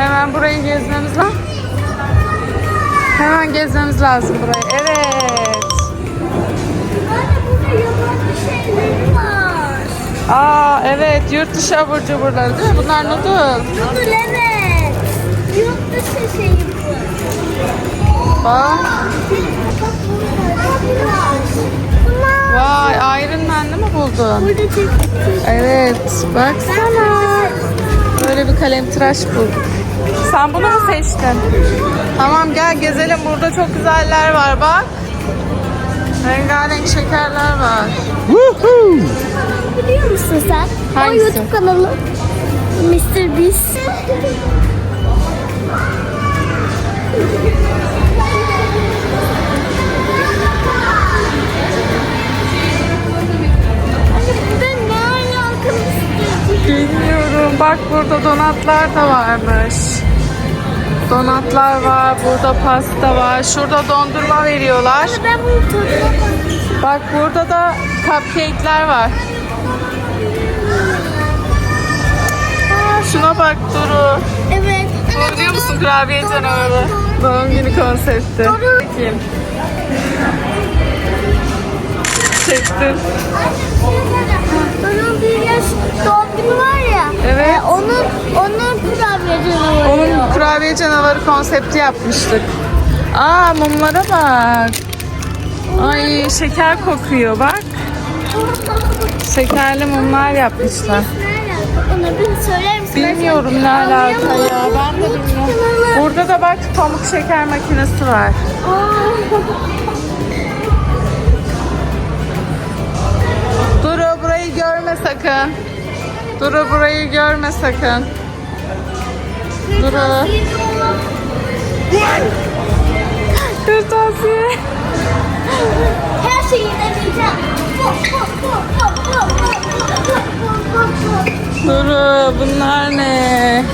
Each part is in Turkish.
Hemen burayı gezmemiz lazım. Hemen gezmemiz lazım burayı. Evet. Anne burada yabancı şeyleri var. Aa evet yurt dışı abur cuburları değil mi? Bunlar noodle. Noodle evet. Yurt dışı şeyi bu. Bak. Vay Iron Man'de mi buldun? Evet baksana. Böyle bir kalem tıraş bulduk. Sen bunu mu seçtin? Tamam gel gezelim. Burada çok güzeller var bak. Rengarenk şekerler var. biliyor musun sen? Hangisi? O YouTube kanalı. Mr. Beast. Ben ne alakalı istedim? Bak burada donatlar da varmış. Donatlar var. Burada pasta var. Şurada dondurma veriyorlar. Bunu. Bak burada da cupcake'ler var. Aa, şuna bak Duru. Evet. Bu biliyor musun kurabiye canavarı? Doğum günü konsepti. Bakayım. Çektin. Onun bir yaş doğum günü var ya. Evet. e, onun onun kurabiye canavarı. Onun kurabiye canavarı konsepti yapmıştık. Aa mumlara bak. Ay şeker kokuyor bak. Şekerli mumlar yapmışlar. Bilmiyorum ne alaka ya. Ben de bilmiyorum. Burada da bak pamuk şeker makinesi var. Duru burayı görme sakın. Duru burayı görme sakın. Duru. Kırtasiye. Her şeyi deneyeceğim. Duru bunlar ne?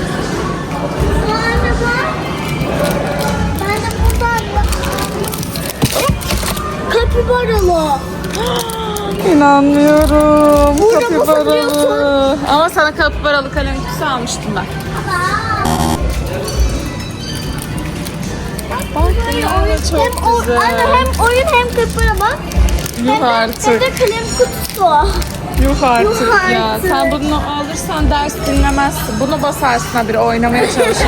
Kapibaralı. İnanmıyorum. Burada Kapibaralı. Ama sana kapibaralı kalem kutusu almıştım ben. Çok hem, o- güzel. Anne hem oyun hem kapibara bak. Yuh Hem artık. Hem de kalem kutusu. Yuh artık Yuh ya. artık. Sen bunu alırsan ders dinlemezsin. Bunu basarsın bir oynamaya çalışırsın.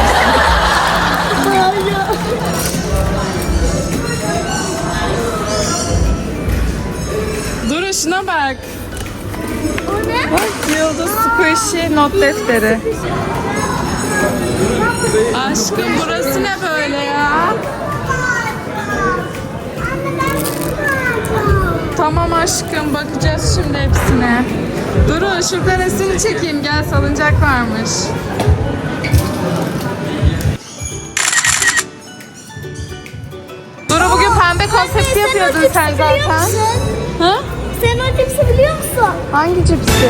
Dur şuna bak. O ne? Bak Yıldız Squishy not defteri. Aşkım burası ne böyle ya? Tamam aşkım bakacağız şimdi hepsine. Duru şurada resim çekeyim gel salıncak varmış. Duru bugün pembe konsepti yapıyordun sen zaten. Ha? Sen o cipsi biliyor musun? Hangi cipsi?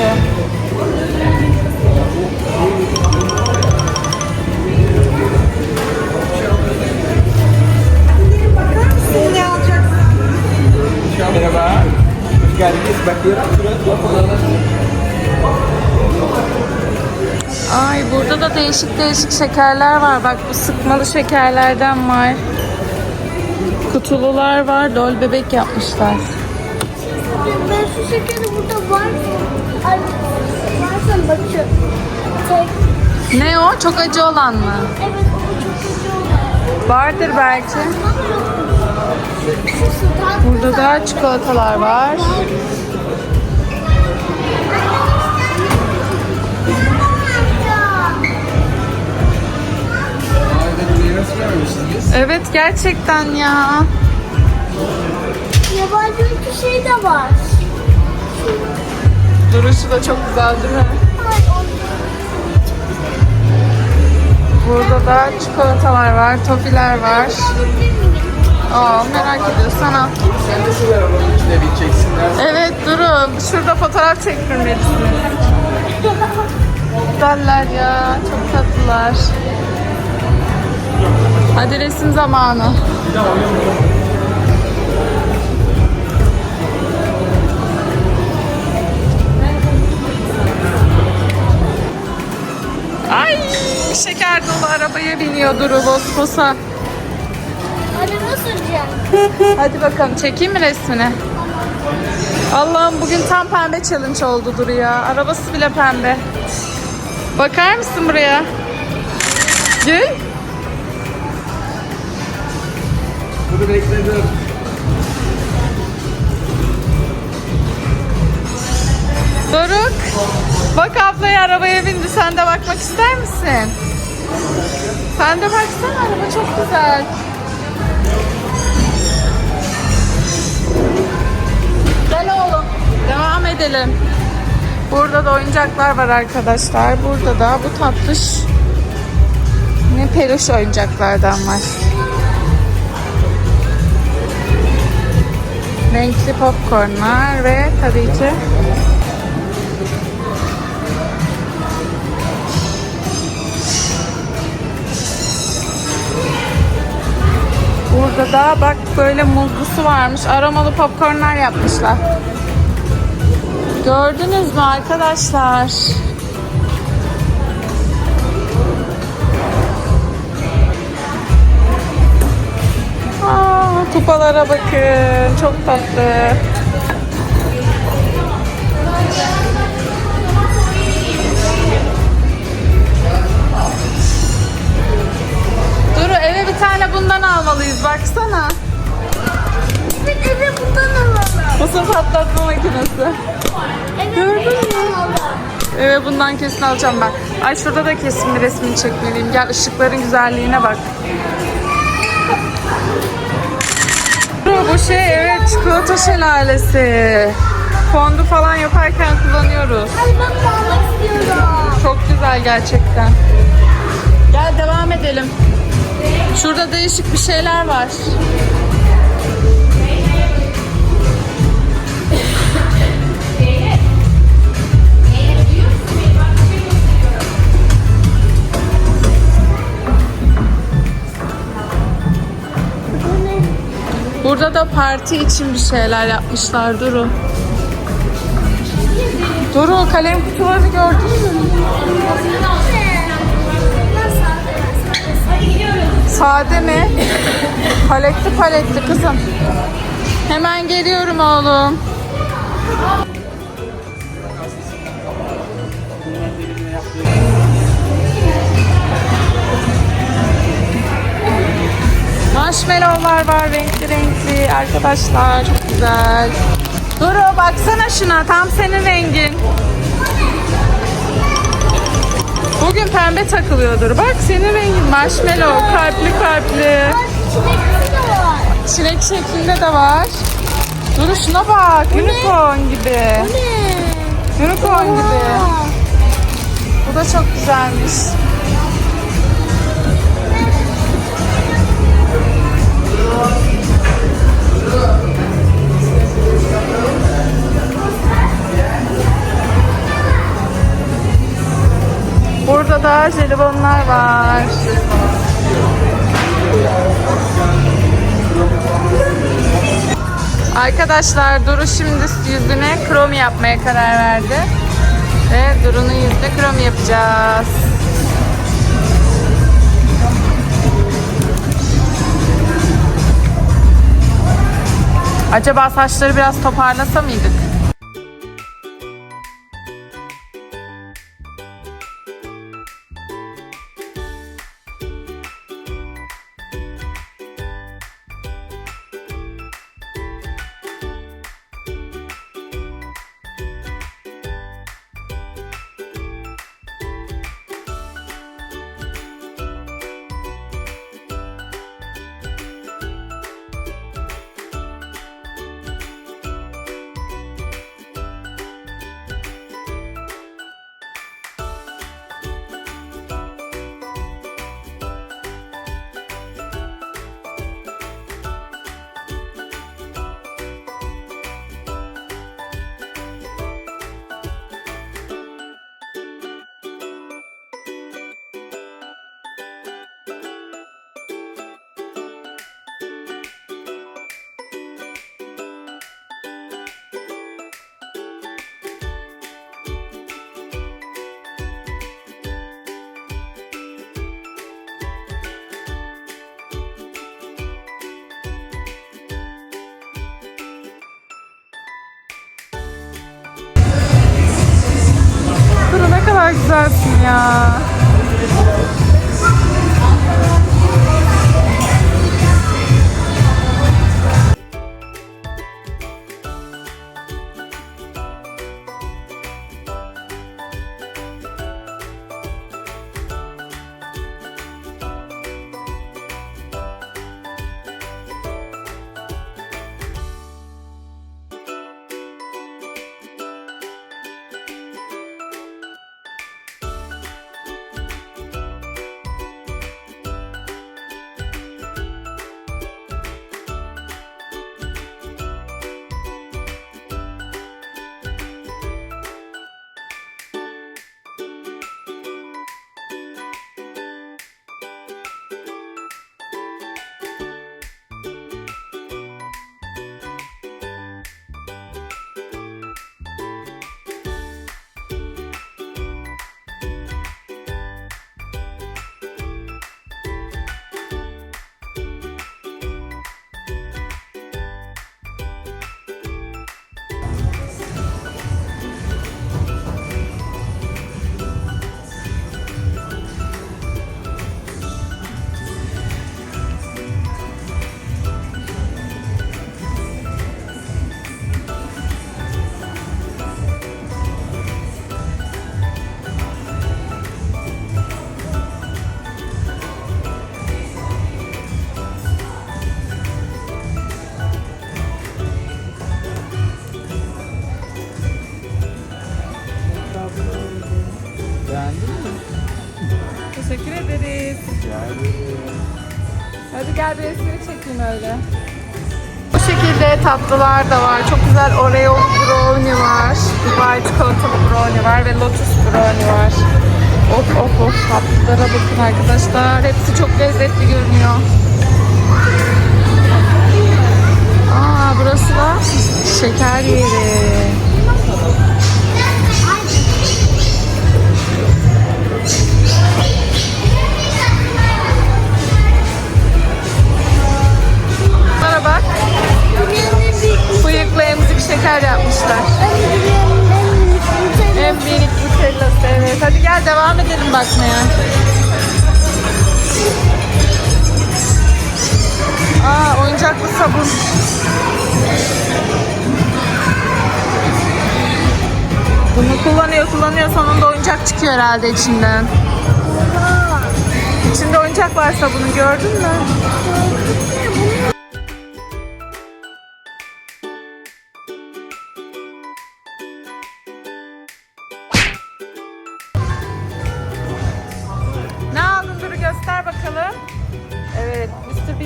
Ay burada da değişik değişik şekerler var. Bak bu sıkmalı şekerlerden var. Kutulular var. Dol bebek yapmışlar. Ben şu şekeri burada var. Ay, varsa bakıyorum. Tek. Ne o? Çok acı olan mı? Evet o çok güzel oldu. Vardır belki. Burada da çikolatalar var. Evet gerçekten ya. Yabancı ülke şey de var. Duruşu da çok güzel değil mi? Burada da çikolatalar var, tofiler var. Aa merak ediyorsan al. Sen de sıra arabanın içine bineceksin. Evet durun. Şurada fotoğraf çektirmelisiniz. Güzeller ya. Çok tatlılar. Hadi resim zamanı. Ay şeker dolu arabaya biniyor Duru Bospos'a. Süreceğim. Hadi bakalım çekeyim mi resmini? Allah'ım bugün tam pembe challenge oldu Duru ya. Arabası bile pembe. Bakar mısın buraya? Gel. Bunu bekledim. Doruk. Bak ablaya arabaya bindi. Sen de bakmak ister misin? Sen de baksana araba çok güzel. Edelim. Burada da oyuncaklar var arkadaşlar. Burada da bu tatlış ne peluş oyuncaklardan var. Renkli popcornlar ve tabii ki Burada da bak böyle muzlusu varmış. Aromalı popcornlar yapmışlar. Gördünüz mü arkadaşlar? Aa, kupalara bakın. Çok tatlı. Duru eve bir tane bundan almalıyız. Baksana. Bir eve bundan alalım. Mısır patlatma makinesi. Evet, Gördün mü? Evet bundan kesin alacağım ben. Ay şurada da kesin bir resmini çekmeliyim. Gel ışıkların güzelliğine bak. Bu, şey evet çikolata şelalesi. Fondu falan yaparken kullanıyoruz. Ay ben bunu almak istiyorum. Çok güzel gerçekten. Gel devam edelim. Şurada değişik bir şeyler var. Burada da parti için bir şeyler yapmışlar Duru. Duru kalem kutuları gördün mü? Sade mi? Paletli paletli kızım. Hemen geliyorum oğlum. Marshmallowlar var renkli renkli arkadaşlar çok güzel. Duru baksana şuna tam senin rengin. Bugün pembe takılıyordur. Bak senin rengin marshmallow kalpli kalpli. Çilek şeklinde de var. Duru şuna bak unicorn gibi. Ne? Unicorn gibi. Bu da çok güzelmiş. Burada da jelibonlar var. Arkadaşlar Duru şimdi yüzüne kromi yapmaya karar verdi. Ve Duru'nun yüzüne kromi yapacağız. Acaba saçları biraz toparlasa mıydık? Güzelsin ya. Resmini çekeyim öyle. Bu şekilde tatlılar da var. Çok güzel Oreo brownie var. Dubai çikolatalı brownie var ve lotus brownie var. Of of of tatlılara bakın arkadaşlar. Hepsi çok lezzetli görünüyor. Aa burası da şeker yeri. Bunlara bak. Bıyıklı emzik şeker yapmışlar. En minik nutellası evet. Hadi gel devam edelim bakmaya. Aa oyuncaklı sabun. Bunu kullanıyor kullanıyor sonunda oyuncak çıkıyor herhalde içinden. İçinde oyuncak var sabunun gördün mü?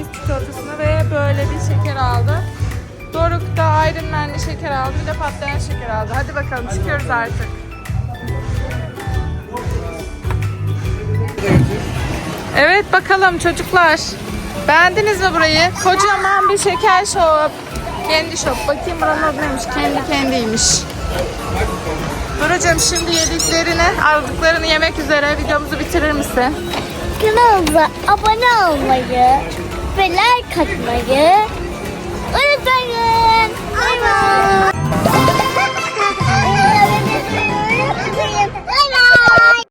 Beast çikolatasını ve böyle bir şeker aldı. Doruk da Iron Man'li şeker aldı. Bir de patlayan şeker aldı. Hadi bakalım çıkıyoruz artık. Evet bakalım çocuklar. Beğendiniz mi burayı? Kocaman bir şeker shop. Kendi shop. Bakayım buranın adı neymiş? Kendi kendiymiş. Duru'cum şimdi yediklerini, aldıklarını yemek üzere videomuzu bitirir misin? Kanalımıza abone olmayı ve like atmayı unutmayın. Bay bay.